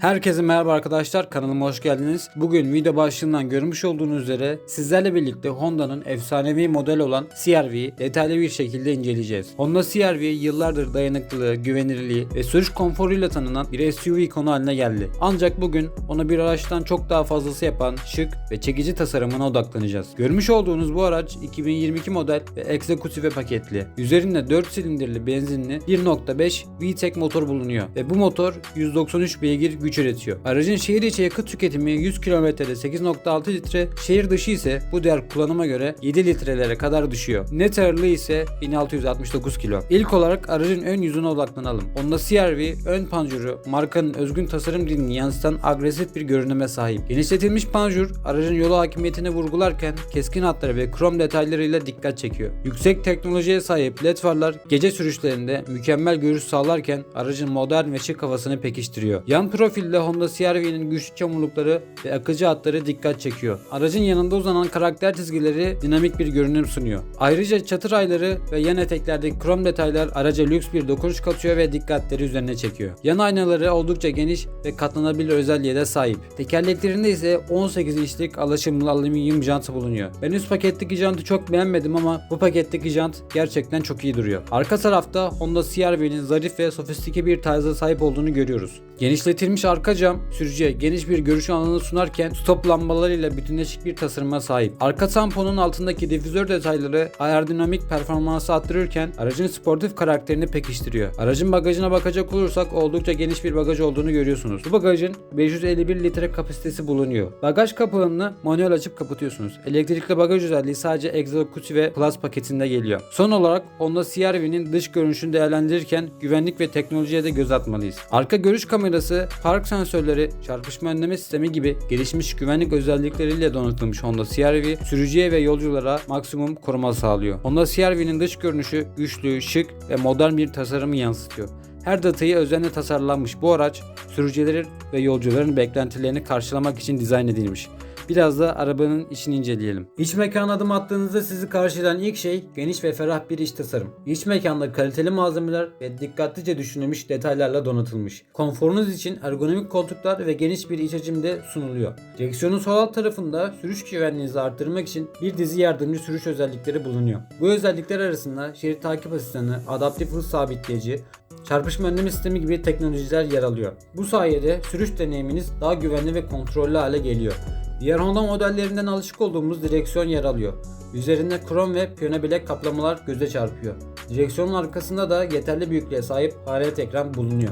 Herkese merhaba arkadaşlar kanalıma hoş geldiniz. Bugün video başlığından görmüş olduğunuz üzere sizlerle birlikte Honda'nın efsanevi model olan CR-V'yi detaylı bir şekilde inceleyeceğiz. Honda CR-V yıllardır dayanıklılığı, güvenilirliği ve sürüş konforuyla tanınan bir SUV ikonu haline geldi. Ancak bugün onu bir araçtan çok daha fazlası yapan şık ve çekici tasarımına odaklanacağız. Görmüş olduğunuz bu araç 2022 model ve egzekutife paketli. Üzerinde 4 silindirli benzinli 1.5 VTEC motor bulunuyor ve bu motor 193 beygir güç üretiyor. Aracın şehir içi yakıt tüketimi 100 kilometrede 8.6 litre, şehir dışı ise bu diğer kullanıma göre 7 litrelere kadar düşüyor. Net ağırlığı ise 1669 kilo. İlk olarak aracın ön yüzüne odaklanalım. Honda CR-V ön panjuru markanın özgün tasarım dilini yansıtan agresif bir görünüme sahip. Genişletilmiş panjur aracın yol hakimiyetini vurgularken keskin hatları ve krom detaylarıyla dikkat çekiyor. Yüksek teknolojiye sahip led farlar gece sürüşlerinde mükemmel görüş sağlarken aracın modern ve şık havasını pekiştiriyor. Yan profilde Honda CR-V'nin güçlü çamurlukları ve akıcı hatları dikkat çekiyor. Aracın yanında uzanan karakter çizgileri dinamik bir görünüm sunuyor. Ayrıca çatı rayları ve yan eteklerdeki krom detaylar araca lüks bir dokunuş katıyor ve dikkatleri üzerine çekiyor. Yan aynaları oldukça geniş ve katlanabilir özelliğe de sahip. Tekerleklerinde ise 18 inçlik alaşımlı alüminyum jant bulunuyor. Ben üst paketteki jantı çok beğenmedim ama bu paketteki jant gerçekten çok iyi duruyor. Arka tarafta Honda CR-V'nin zarif ve sofistike bir tarza sahip olduğunu görüyoruz. Genişletilmiş arka cam sürücüye geniş bir görüş alanı sunarken stop lambalarıyla bütünleşik bir tasarıma sahip. Arka tamponun altındaki difüzör detayları aerodinamik performansı arttırırken aracın sportif karakterini pekiştiriyor. Aracın bagajına bakacak olursak oldukça geniş bir bagaj olduğunu görüyorsunuz. Bu bagajın 551 litre kapasitesi bulunuyor. Bagaj kapağını manuel açıp kapatıyorsunuz. Elektrikli bagaj özelliği sadece Executive ve Plus paketinde geliyor. Son olarak Honda CR-V'nin dış görünüşünü değerlendirirken güvenlik ve teknolojiye de göz atmalıyız. Arka görüş kamerası, park sensörleri, çarpışma önleme sistemi gibi gelişmiş güvenlik özellikleriyle donatılmış Honda CR-V sürücüye ve yolculara maksimum koruma sağlıyor. Honda CR-V'nin dış görünüşü güçlü, şık ve modern bir tasarımı yansıtıyor. Her detayı özenle tasarlanmış bu araç sürücülerin ve yolcuların beklentilerini karşılamak için dizayn edilmiş. Biraz da arabanın içini inceleyelim. İç mekan adım attığınızda sizi karşılayan ilk şey geniş ve ferah bir iç tasarım. İç mekanda kaliteli malzemeler ve dikkatlice düşünülmüş detaylarla donatılmış. Konforunuz için ergonomik koltuklar ve geniş bir iç hacimde sunuluyor. Direksiyonun sol alt tarafında sürüş güvenliğinizi arttırmak için bir dizi yardımcı sürüş özellikleri bulunuyor. Bu özellikler arasında şerit takip asistanı, adaptif hız sabitleyici, çarpışma önleme sistemi gibi teknolojiler yer alıyor. Bu sayede sürüş deneyiminiz daha güvenli ve kontrollü hale geliyor. Diğer Honda modellerinden alışık olduğumuz direksiyon yer alıyor. Üzerinde krom ve piyano bilek kaplamalar göze çarpıyor. Direksiyonun arkasında da yeterli büyüklüğe sahip HRT ekran bulunuyor.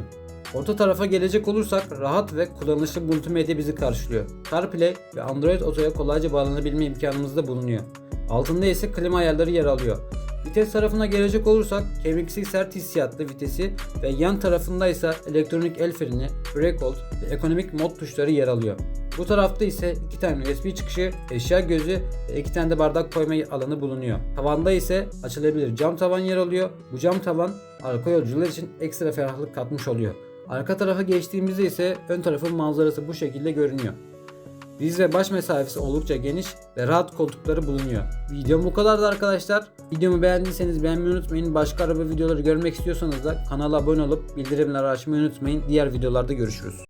Orta tarafa gelecek olursak rahat ve kullanışlı multimedya bizi karşılıyor. CarPlay ve Android Auto'ya kolayca bağlanabilme imkanımız da bulunuyor. Altında ise klima ayarları yer alıyor. Vites tarafına gelecek olursak kemiksiz sert hissiyatlı vitesi ve yan tarafında ise elektronik el freni, brake hold ve ekonomik mod tuşları yer alıyor. Bu tarafta ise iki tane USB çıkışı, eşya gözü ve iki tane de bardak koyma alanı bulunuyor. Tavanda ise açılabilir cam tavan yer alıyor. Bu cam tavan arka yolcular için ekstra ferahlık katmış oluyor. Arka tarafa geçtiğimizde ise ön tarafın manzarası bu şekilde görünüyor. Diz ve baş mesafesi oldukça geniş ve rahat koltukları bulunuyor. Videom bu kadardı arkadaşlar. Videomu beğendiyseniz beğenmeyi unutmayın. Başka araba videoları görmek istiyorsanız da kanala abone olup bildirimleri açmayı unutmayın. Diğer videolarda görüşürüz.